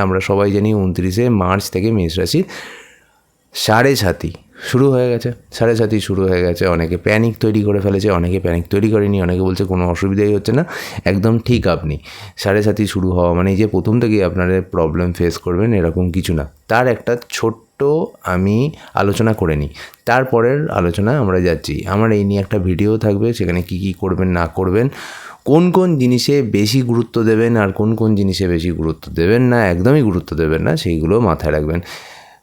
আমরা সবাই জানি উনত্রিশে মার্চ থেকে মেষ রাশির সাড়ে সাতি শুরু হয়ে গেছে। সাড়ে সাতি শুরু হয়ে গেছে। অনেকে প্যানিক তৈরি করে ফেলেছে, অনেকে প্যানিক তৈরি করেনি, অনেকে বলছে কোনো অসুবিধাই হচ্ছে না। একদম ঠিক আপনি। সাড়ে সাতি শুরু হওয়া মানে যে প্রথম থেকেই আপনারা প্রবলেম ফেস করবেন, এরকম কিছু না। তার একটা ছোট্ট আমি আলোচনা করে নিই। তারপরের আলোচনা আমরা যাচ্ছি। আমার এই নিয়ে একটা ভিডিও থাকবে, সেখানে কি কি করবেন, না করবেন, কোন কোন জিনিসে বেশি গুরুত্ব দেবেন আর কোন কোন জিনিসে বেশি গুরুত্ব দেবেন না, একদমই গুরুত্ব দেবেন না, সেইগুলো মাথায় রাখবেন।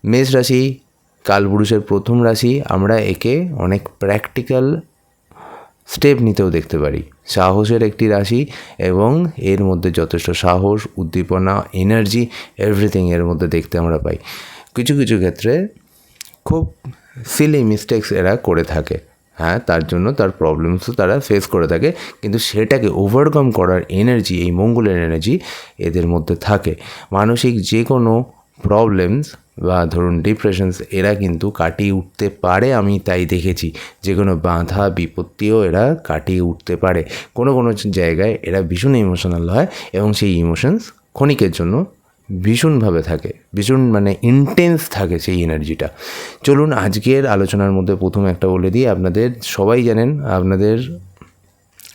মেষ রাশি কালপুরুষের প্রথম রাশি আমরা একে অনেক প্র্যাকটিক্যাল স্টেপ নিতেও দেখতে পারি। সাহসের একটি রাশি এবং এর মধ্যে যথেষ্ট সাহস, উদ্দীপনা এনার্জি এভরিথিং এর মধ্যে দেখতে আমরা পাই। কিছু কিছু ক্ষেত্রে খুব সিলি মিস্টেক্স এরা করে থাকে। হ্যাঁ তার জন্য তার প্রবলেমসও তারা ফেস করে থাকে। কিন্তু সেটাকে ওভারকাম করার এনার্জি এই মঙ্গলের এনার্জি এদের মধ্যে থাকে। মানসিক যে কোনো প্রবলেমস বা ধরুন ডিপ্রেশনস এরা কিন্তু কাটিয়ে উঠতে পারে, আমি তাই দেখেছি। যে কোনো বাধা, বিপত্তিও এরা কাটিয়ে উঠতে পারে। কোনো কোনো জায়গায় এরা ভীষণ ইমোশনাল হয় এবং সেই ইমোশনস ক্ষণিকের জন্য ভীষণভাবে থাকে। ভীষণ মানে ইন্টেন্স থাকে সেই এনার্জিটা চলুন আজকের আলোচনার মধ্যে প্রথম একটা বলে দিই, আপনাদের সবাই জানেন, আপনাদের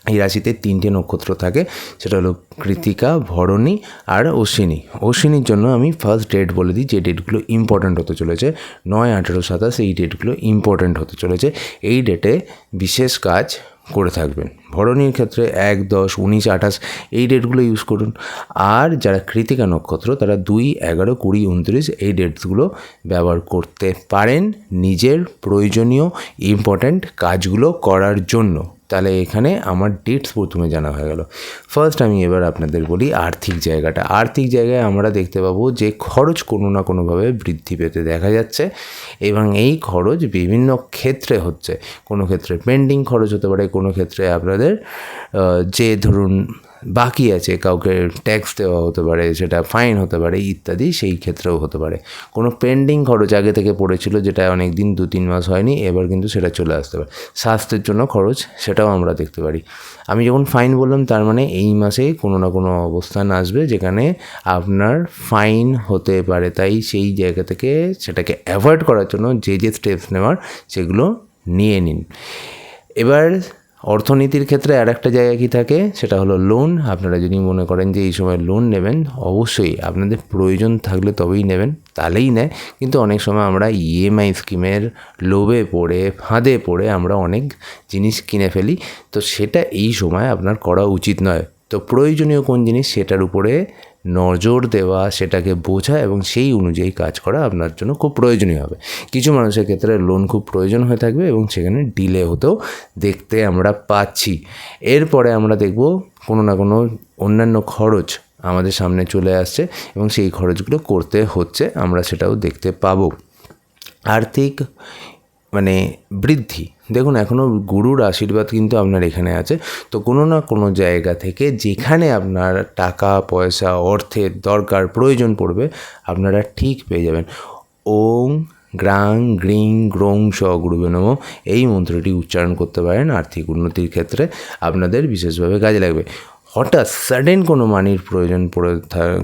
এই রাশিতে তিনটে নক্ষত্র থাকে, সেটা হলো কৃতিকা ভরণী আর অশ্বিনী। অশ্বিনীর জন্য আমি ফার্স্ট ডেট বলে দিই, যে ডেটগুলো ইম্পর্ট্যান্ট হতে চলেছে। নয়, আঠেরো, সাতাশ, এই ডেটগুলো ইম্পর্ট্যান্ট হতে চলেছে। এই ডেটে বিশেষ কাজ করে থাকবেন। ভরণীর ক্ষেত্রে এক, দশ, উনিশ, আঠাশ, এই ডেটগুলো ইউজ করুন। আর যারা কৃতিকা নক্ষত্র, তারা দুই, এগারো, কুড়ি, উনত্রিশ, এই ডেটসগুলো ব্যবহার করতে পারেন নিজের প্রয়োজনীয় ইম্পর্ট্যান্ট কাজগুলো করার জন্য। তাহলে এখানে আমার ডেটস প্রথমে জানা হয়ে গেল। ফার্স্ট আমি এবার আপনাদের বলি আর্থিক জায়গাটা। আর্থিক জায়গায় আমরা দেখতে পাবো যে খরচ কোনো না কোনোভাবে বৃদ্ধি পেতে দেখা যাচ্ছে এবং এই খরচ বিভিন্ন ক্ষেত্রে হচ্ছে। কোনো ক্ষেত্রে পেন্ডিং খরচ হতে পারে, কোনো ক্ষেত্রে আপনাদের যে ধরুন বাকি আছে, কাউকে ট্যাক্স দেওয়া হতে পারে, সেটা ফাইন হতে পারে, ইত্যাদি, সেই ক্ষেত্রেও হতে পারে। কোনো পেন্ডিং খরচ আগে থেকে পড়েছিল, যেটা অনেক দিন দু তিন মাস হয়নি, এবার কিন্তু সেটা চলে আসতে পারে। স্বাস্থ্যের জন্য খরচ, সেটাও আমরা দেখতে পারি। আমি যখন ফাইন বললাম, তার মানে এই মাসে কোনো না কোনো অবস্থান আসবে, যেখানে আপনার ফাইন হতে পারে। তাই সেই জায়গা থেকে সেটাকে অ্যাভয়েড করার জন্য যে যে স্টেপস নেওয়ার, সেগুলো নিয়ে নিন। এবার অর্থনীতির ক্ষেত্রে আর একটা জায়গা কি থাকে? সেটা হলো লোন আপনারা যদি মনে করেন যে এই সময় লোন নেবেন, অবশ্যই আপনাদের প্রয়োজন থাকলে তবেই নেবেন, তাহলেই নেয়। কিন্তু অনেক সময় আমরা ইএমআই স্কিমের লোভে পড়ে, ফাঁদে পড়ে আমরা অনেক জিনিস কিনে ফেলি। তো সেটা এই সময় আপনার করা উচিত নয়। তো প্রয়োজনীয় কোন জিনিস সেটার উপরে নজর দেওয়া সেটাকে বোঝা এবং সেই অনুযায়ী কাজ করা আপনার জন্য খুব প্রয়োজনীয় হবে। কিছু মানুষের ক্ষেত্রে লোন খুব প্রয়োজন হয়ে থাকবে এবং সেখানে ডিলে হতেও দেখতে আমরা পাচ্ছি। এরপরে আমরা দেখব কোনো না কোনো অন্যান্য খরচ আমাদের সামনে চলে আসছে এবং সেই খরচগুলো করতে হচ্ছে, আমরা সেটাও দেখতে পাবো। আর্থিক মানে বৃদ্ধি দেখুন এখনও গুরুর আশীর্বাদ কিন্তু আপনার এখানে আছে। তো কোনো না কোনো জায়গা থেকে যেখানে আপনার টাকা, পয়সা, অর্থের দরকার, প্রয়োজন পড়বে, আপনারা ঠিক পেয়ে যাবেন। ওং গ্রাং গ্রিং গ্রোং স গুরুবে নম। এই মন্ত্রটি উচ্চারণ করতে পারেন আর্থিক উন্নতির ক্ষেত্রে, আপনাদের বিশেষভাবে কাজে লাগবে। হঠাৎ সাডেন কোনো মানির প্রয়োজন পড়ে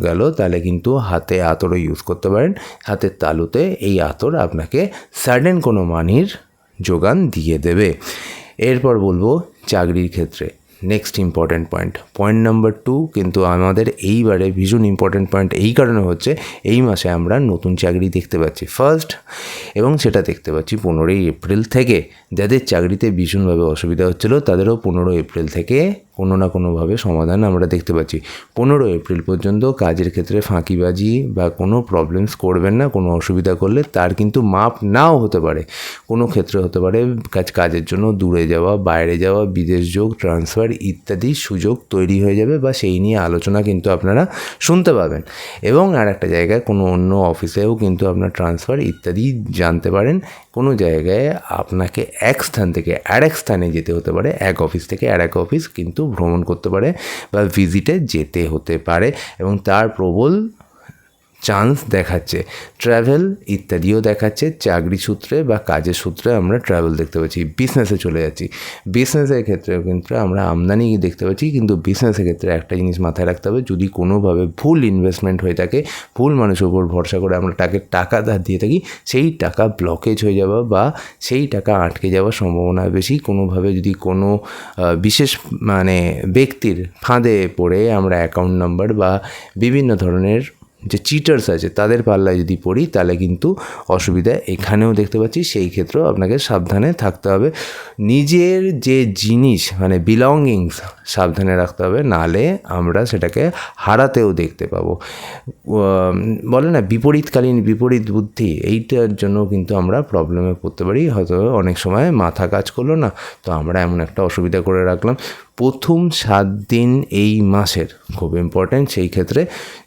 গেল, তাহলে কিন্তু হাতে আতরও ইউজ করতে পারেন। হাতের তালুতে এই আতর আপনাকে সাডেন কোনো মানির যোগান দিয়ে দেবে। এরপর বলব চাকরির ক্ষেত্রে। Next important point point number two কিন্তু আমাদের এইবারে ভীষণ ইম্পর্ট্যান্ট পয়েন্ট এই কারণে হচ্ছে এই মাসে আমরা নতুন চাকরি দেখতে পাচ্ছি। ফার্স্ট এবং সেটা দেখতে পাচ্ছি পনেরোই এপ্রিল থেকে। যাদের চাকরিতে ভীষণভাবে অসুবিধা হচ্ছিল, তাদেরও পনেরো এপ্রিল থেকে কোনো না কোনোভাবে সমাধান আমরা দেখতে পাচ্ছি। পনেরো এপ্রিল পর্যন্ত কাজের ক্ষেত্রে ফাঁকিবাজি বা কোনো প্রবলেমস করবেন না, কোনো অসুবিধা করলে তার কিন্তু মাপ নাও হতে পারে। কোনো ক্ষেত্রে হতে পারে কাজ, কাজের জন্য দূরে যাওয়া, বাইরে যাওয়া, বিদেশ যোগ ট্রান্সফার ইত্যাদি সুযোগ তৈরি হয়ে যাবে বা সেই নিয়ে আলোচনা কিন্তু আপনারা শুনতে পাবেন। এবং আর একটা জায়গায় কোনো অন্য অফিসেও কিন্তু আপনার ট্রান্সফার ইত্যাদি জানতে পারেন। কোনো জায়গায় আপনাকে এক স্থান থেকে আর এক স্থানে যেতে হতে পারে। এক অফিস থেকে আর এক অফিস কিন্তু ভ্রমণ করতে পারে বা ভিজিটে যেতে হতে পারে। এবং তার প্রবল চান্স দেখাচ্ছে। ট্রাভেল ইত্যাদিও দেখাচ্ছে, চাকরি সূত্রে বা কাজের সূত্রে আমরা ট্রাভেল দেখতে পাচ্ছি বিজনেসে চলে যাচ্ছি। বিজনেসের ক্ষেত্রেও কিন্তু আমরা আমদানি দেখতে পাচ্ছি, কিন্তু বিজনেসের ক্ষেত্রে একটা জিনিস মাথায় রাখতে হবে, যদি কোনোভাবে ভুল ইনভেস্টমেন্ট হয়ে থাকে, ভুল মানুষের উপর ভরসা করে আমরা তাকে টাকা ধার দিয়ে থাকি, সেই টাকা ব্লকেজ হয়ে যাওয়া বা সেই টাকা আটকে যাওয়ার সম্ভাবনা বেশি। কোনোভাবে যদি কোনো বিশেষ মানে ব্যক্তির ফাঁদে পড়ে আমরা অ্যাকাউন্ট নাম্বার বা বিভিন্ন ধরনের যে চিটার্স আছে, তাদের পাল্লায় যদি পড়ি, তাহলে কিন্তু অসুবিধা। এখানেও দেখতে পাচ্ছি, সেই ক্ষেত্রেও আপনাকে সাবধানে থাকতে হবে। নিজের যে জিনিস মানে বিলঙ্গিংস সাবধানে রাখতে হবে নালে আমরা সেটাকে হারাতেও দেখতে পাবো। বলে না, বিপরীতকালীন, বিপরীত বুদ্ধি, এইটার জন্য কিন্তু আমরা প্রবলেমে পড়তে পারি। হয়তো অনেক সময় মাথা কাজ করল না, তো আমরা এমন একটা অসুবিধা করে রাখলাম। প্রথম সাত দিন এই মাসের খুব ইম্পর্ট্যান্ট সেই ক্ষেত্রে,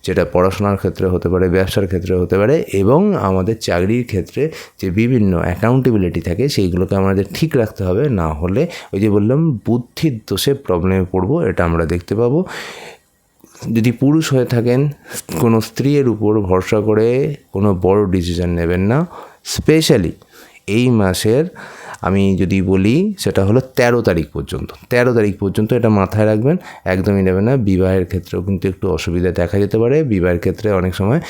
যেটা পড়াশোনার ক্ষেত্রে হতে পারে, ব্যবসার ক্ষেত্রে হতে পারে এবং আমাদের চাকরির ক্ষেত্রে যে বিভিন্ন অ্যাকাউন্টেবিলিটি থাকে সেইগুলোকে আমাদের ঠিক রাখতে হবে। না হলে ওই যে বললাম, বুদ্ধির দোষে প্রবলেমে পড়ব, এটা আমরা দেখতে পাবো। যদি পুরুষ হয়ে থাকেন, কোনো স্ত্রীর উপর ভরসা করে কোনো বড় ডিসিশন নেবেন না। স্পেশালি এই মাসের আমি যদি বলি সেটা হলো তেরো তারিখ পর্যন্ত। তেরো তারিখ পর্যন্ত এটা মাথায় রাখবেন, একদমই নেবেন না। বিবাহের ক্ষেত্রেও কিন্তু একটু অসুবিধা দেখা যেতে পারে। বিবাহের ক্ষেত্রে অনেক সময়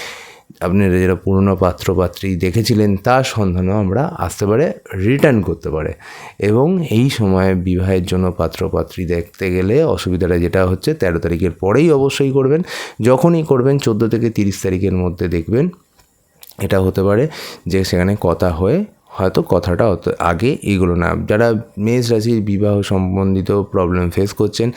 আপনি যারা পুরনো পাত্র, পাত্রী দেখেছিলেন, তার সন্ধানও আমরা আসতে পারে রিটার্ন করতে পারে। এবং এই সময়ে বিবাহের জন্য পাত্র, পাত্রী দেখতে গেলে অসুবিধাটা যেটা হচ্ছে, তেরো তারিখের পরেই অবশ্যই করবেন। যখনই করবেন, চোদ্দ থেকে তিরিশ তারিখের মধ্যে দেখবেন, এটা হতে পারে যে সেখানে কথা হয়ে হয়তো কথাটা অত আগে এগুলো না। যারা মেষ রাশির বিবাহ সম্বন্ধিত প্রবলেম ফেস করছেন,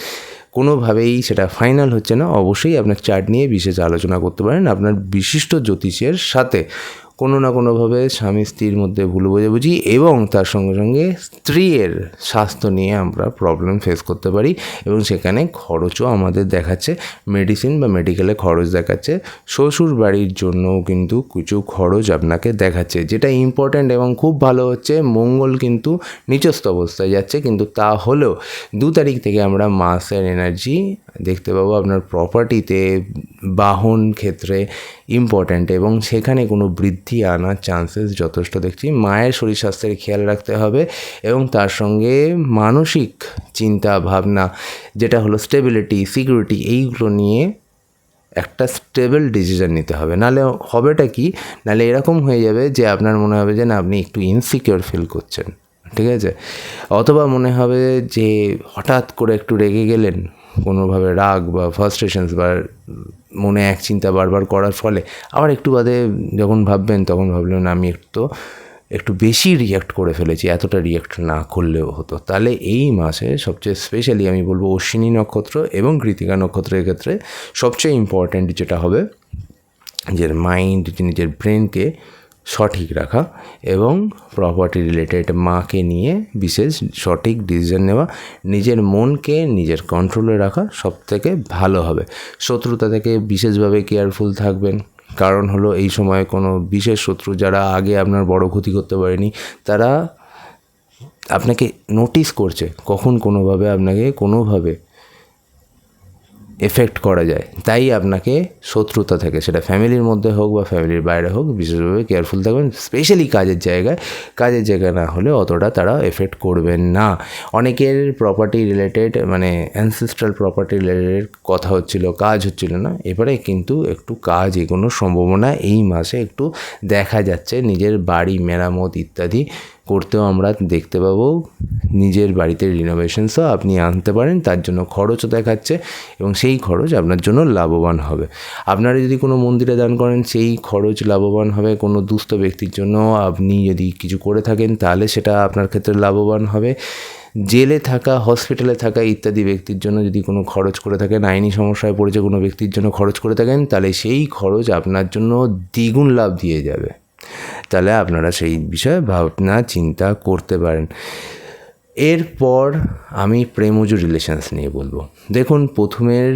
কোনোভাবেই সেটা ফাইনাল হচ্ছে না। অবশ্যই আপনার চার্ট নিয়ে বিশেষ আলোচনা করতে পারেন। আপনার বিশিষ্ট জ্যোতিষের সাথে কোনো না কোনোভাবে স্বামী স্ত্রীর মধ্যে ভুল বোঝাবুঝি এবং তার সঙ্গে সঙ্গে স্ত্রীর স্বাস্থ্য নিয়ে আমরা প্রবলেম ফেস করতে পারি এবং সেখানে খরচও আমাদের দেখাচ্ছে। মেডিসিন বা মেডিকেলে খরচ দেখাচ্ছে। শ্বশুর বাড়ির জন্যও কিন্তু কিছু খরচ আপনাকে দেখাচ্ছে। যেটা ইম্পর্ট্যান্ট এবং খুব ভালো হচ্ছে, মঙ্গল কিন্তু নিচস্থ অবস্থায় যাচ্ছে। কিন্তু তা হলেও দু তারিখ থেকে আমরা মাসের এনার্জি দেখতে পাবো আপনার প্রপার্টিতে বাহন ক্ষেত্রে ইম্পর্ট্যান্ট এবং সেখানে কোনো বৃদ্ধি আনার চান্সেস যথেষ্ট দেখছি। মায়ের শরীর স্বাস্থ্যের খেয়াল রাখতে হবে এবং তার সঙ্গে মানসিক চিন্তা ভাবনা যেটা হলো স্টেবিলিটি সিকিউরিটি এইগুলো নিয়ে একটা স্টেবল ডিসিশন নিতে হবে। নাহলে হবেটা কি? নাহলে এরকম হয়ে যাবে যে আপনার মনে হবে যে না, আপনি একটু ইনসিকিওর ফিল করছেন, ঠিক আছে? অথবা মনে হবে যে হঠাৎ করে একটু রেগে গেলেন কোনোভাবে রাগ বা ফার্স্ট্রেশনস বা মনে এক চিন্তা বারবার করার ফলে আবার একটু বাদে যখন ভাববেন তখন ভাবলেন, আমি একটু একটু বেশি রিয়াক্ট করে ফেলেছি, এতটা রিয়াক্ট না করলেও হতো। তাহলে এই মাসে সবচেয়ে স্পেশালি আমি বলব অশ্বিনী নক্ষত্র এবং কৃতিকা নক্ষত্রের ক্ষেত্রে সবচেয়ে ইম্পর্ট্যান্ট যেটা হবে নিজের মাইন্ড নিজের ব্রেনকে সঠিক রাখা এবং প্রপার্টি রিলেটেড মাকে নিয়ে বিশেষ সঠিক ডিসিশন নেওয়া, নিজের মনকে নিজের কন্ট্রোলে রাখা সব থেকে ভালো হবে। শত্রুতা থেকে বিশেষভাবে কেয়ারফুল থাকবেন। কারণ হলো এই সময় কোনো বিশেষ শত্রু যারা আগে আপনার বড় ক্ষতি করতে পারেনি, তারা আপনাকে নোটিস করছে। কখন কোনোভাবে আপনাকে কোনোভাবে এফেক্ট করা যায়। তাই আপনাকে শত্রুতা থেকে, সেটা ফ্যামিলির মধ্যে হোক বা ফ্যামিলির বাইরে হোক, বিশেষভাবে কেয়ারফুল থাকবেন। স্পেশালি কাজের জায়গায় কাজের জায়গায় না হলে অতটা তারা এফেক্ট করবেন না। অনেকের প্রপার্টি রিলেটেড মানে অ্যানসেস্ট্রাল প্রপার্টি রিলেটেড কথা হচ্ছিল, কাজ হচ্ছিল না। এবারে কিন্তু একটু কাজ এগোনোর সম্ভাবনা এই মাসে একটু দেখা যাচ্ছে। নিজের বাড়ি, মেরামত ইত্যাদি করতেও আমরা দেখতে পাবো। নিজের বাড়িতে রিনোভেশনসও আপনি আনতে পারেন, তার জন্য খরচও দেখাচ্ছে এবং সেই খরচ আপনার জন্য লাভবান হবে। আপনারা যদি কোনো মন্দিরে দান করেন, সেই খরচ লাভবান হবে। কোনো দুস্থ ব্যক্তির জন্য আপনি যদি কিছু করে থাকেন, তাহলে সেটা আপনার ক্ষেত্রে লাভবান হবে। জেলে থাকা হসপিটালে থাকা ইত্যাদি ব্যক্তির জন্য যদি কোনো খরচ করে থাকেন, আইনি সমস্যায় পড়েছে কোনো ব্যক্তির জন্য খরচ করে থাকেন, তাহলে সেই খরচ আপনার জন্য দ্বিগুণ লাভ দিয়ে যাবে। তাহলে আপনারা সেই বিষয়ে ভাবনা, চিন্তা করতে পারেন। এরপর আমি প্রেমজু রিলেশনস নিয়ে বলব। দেখুন, প্রথমের,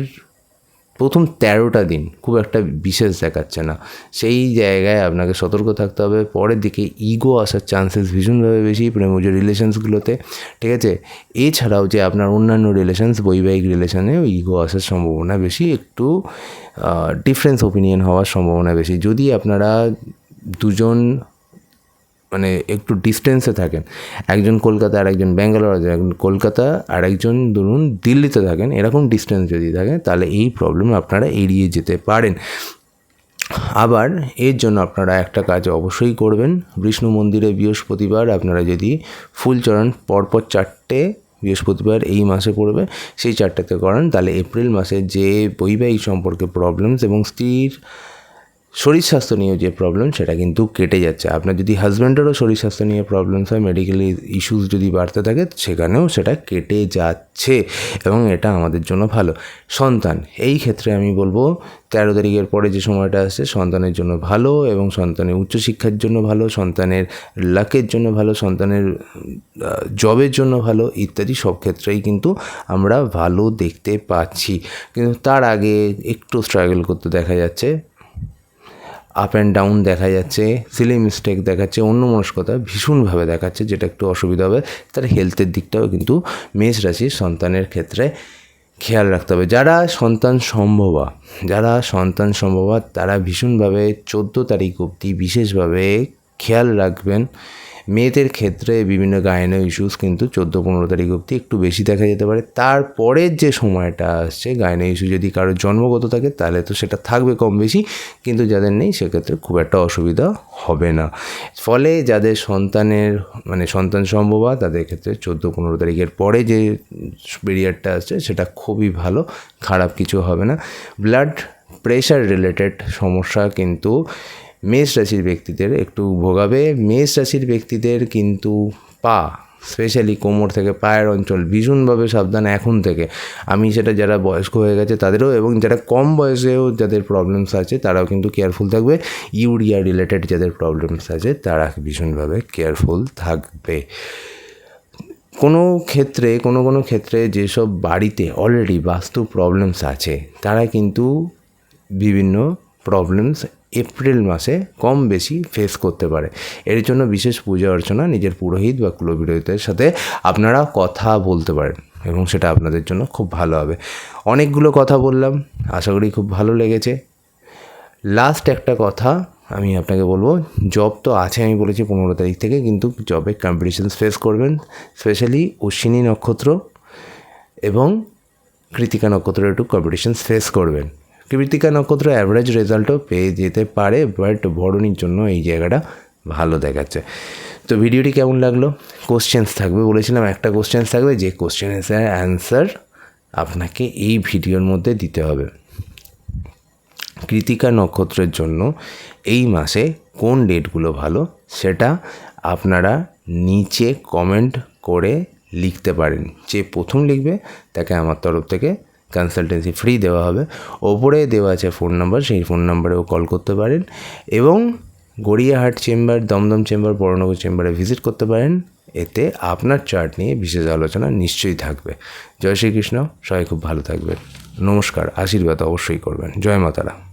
প্রথম তেরোটা দিন খুব একটা বিশেষ দেখাচ্ছে না। সেই জায়গায় আপনাকে সতর্ক থাকতে হবে। পরের দিকে ইগো আসার চান্সেস ভীষণভাবে বেশি প্রেমজ রিলেশনসগুলোতে ঠিক আছে? এছাড়াও যে আপনার অন্যান্য রিলেশনস বৈবাহিক রিলেশনেও ইগো আসার সম্ভাবনা বেশি। একটু ডিফারেন্স ওপিনিয়ন হওয়ার সম্ভাবনা বেশি। যদি আপনারা দুজন মানে একটু ডিস্টেন্সে থাকেন। একজন কলকাতা আর একজন ব্যাঙ্গালোর একজন কলকাতা আর একজন ধরুন দিল্লিতে থাকেন। এরকম ডিস্টেন্স যদি থাকে তাহলে এই প্রবলেম আপনারা এড়িয়ে যেতে পারেন। আবার এর জন্য আপনারা একটা কাজ অবশ্যই করবেন। বিষ্ণু মন্দিরে বৃহস্পতিবার আপনারা যদি ফুল চড়ান, পরপর চারটে বৃহস্পতিবার এই মাসে পড়বে, সেই চারটাতে করেন। তাহলে এপ্রিল মাসে যে বৈবাহিক সম্পর্কে প্রবলেমস এবং স্ত্রীর শরীর স্বাস্থ্য নিয়ে যে প্রবলেম সেটা কিন্তু কেটে যাচ্ছে। আপনার যদি হাজব্যান্ডেরও শরীর স্বাস্থ্য নিয়ে প্রবলেমস হয় মেডিকেল ইস্যুস যদি বাড়তে থাকে, সেখানেও সেটা কেটে যাচ্ছে এবং এটা আমাদের জন্য ভালো। সন্তান, এই ক্ষেত্রে আমি বলব, তেরো তারিখের পরে যে সময়টা আসছে, সন্তানের জন্য ভালো এবং সন্তানের উচ্চশিক্ষার জন্য ভালো, সন্তানের লাকের জন্য ভালো, সন্তানের জবের জন্য ভালো, ইত্যাদি সব ক্ষেত্রেই কিন্তু আমরা ভালো দেখতে পাচ্ছি। কিন্তু তার আগে একটু স্ট্রাগল করতে দেখা যাচ্ছে। আপ অ্যান্ড ডাউন দেখা যাচ্ছে সিলি মিস্টেক দেখাচ্ছে অন্য মনস্কতা ভীষণভাবে দেখাচ্ছে, যেটা একটু অসুবিধা হবে। তার হেলথের দিকটাও কিন্তু মেষ রাশির সন্তানের ক্ষেত্রে খেয়াল রাখতে হবে। যারা সন্তান সম্ভবা, যারা সন্তান সম্ভবা, তারা ভীষণভাবে চোদ্দ তারিখ অবধি বিশেষভাবে খেয়াল রাখবেন। মেয়েদের ক্ষেত্রে বিভিন্ন গায়না ইস্যুস কিন্তু চোদ্দ, পনেরো তারিখ অবধি একটু বেশি দেখা যেতে পারে। তারপরের যে সময়টা আসছে গায়না ইস্যু যদি কারোর জন্মগত থাকে, তাহলে তো সেটা থাকবে কম বেশি, কিন্তু যাদের নেই, সেক্ষেত্রে খুব একটা অসুবিধা হবে না। ফলে যাদের সন্তানের মানে সন্তান সম্ভবা তাদের ক্ষেত্রে চোদ্দ, পনেরো তারিখের পরে যে পিরিয়ডটা আসছে, সেটা খুবই ভালো, খারাপ কিছু হবে না। ব্লাড প্রেশার রিলেটেড সমস্যা কিন্তু মেষ রাশির ব্যক্তিদের একটু ভোগাবে। মেষ রাশির ব্যক্তিদের কিন্তু পা স্পেশালি কোমর থেকে, পায়ের অঞ্চল ভীষণভাবে সাবধান এখন থেকে। আমি সেটা যারা বয়স্ক হয়ে গেছে তাদেরও এবং যারা কম বয়সেও যাদের প্রবলেমস আছে তারাও কিন্তু কেয়ারফুল থাকবে। ইউরিয়া রিলেটেড যাদের প্রবলেমস আছে তারা ভীষণভাবে কেয়ারফুল থাকবে। কোনো ক্ষেত্রে, কোনো কোনো ক্ষেত্রে যেসব বাড়িতে অলরেডি বাস্তু প্রবলেমস আছে, তারা কিন্তু বিভিন্ন প্রবলেমস এপ্রিল মাসে কম বেশি ফেস করতে পারে। এর জন্য বিশেষ পূজা অর্চনা নিজের পুরোহিত বা কুলবিরোহিতের সাথে আপনারা কথা বলতে পারেন এবং সেটা আপনাদের জন্য খুব ভালো হবে। অনেকগুলো কথা বললাম, আশা করি খুব ভালো লেগেছে। লাস্ট একটা কথা আমি আপনাকে বলব জব তো আছে আমি বলেছি পনেরো তারিখ থেকে, কিন্তু জবে কম্পিটিশানস ফেস করবেন স্পেশালি অশ্বিনী নক্ষত্র এবং কৃতিকা নক্ষত্রের একটু কম্পিটিশানস ফেস করবেন। কৃতিকা নক্ষত্র অ্যাভারেজ রেজাল্টও পেয়ে যেতে পারে বাট ভরণীর জন্য এই জায়গাটা ভালো দেখাচ্ছে। তো ভিডিওটি কেমন লাগল? কোশ্চেন্স থাকবে। বলেছিলাম একটা কোশ্চেন্স থাকবে, যে কোশ্চেনের অ্যান্সার আপনাকে এই ভিডিওর মধ্যে দিতে হবে। কৃতিকা নক্ষত্রের জন্য এই মাসে কোন ডেটগুলো ভালো, সেটা আপনারা নিচে কমেন্ট করে লিখতে পারেন। যে প্রথম লিখবে, তাকে আমার তরফ থেকে কনসালটেন্সি ফ্রি দেওয়া হবে। ওপরে দেওয়া আছে ফোন নাম্বার সেই ফোন নাম্বারেও কল করতে পারেন এবং গড়িয়াহাট চেম্বার দমদম চেম্বার বড়নগর চেম্বারে ভিজিট করতে পারেন। এতে আপনার চার্ট নিয়ে বিশেষ আলোচনা নিশ্চয়ই থাকবে। জয় শ্রীকৃষ্ণ, সবাই খুব ভালো থাকবেন। নমস্কার, আশীর্বাদ অবশ্যই করবেন। জয় মাতারা।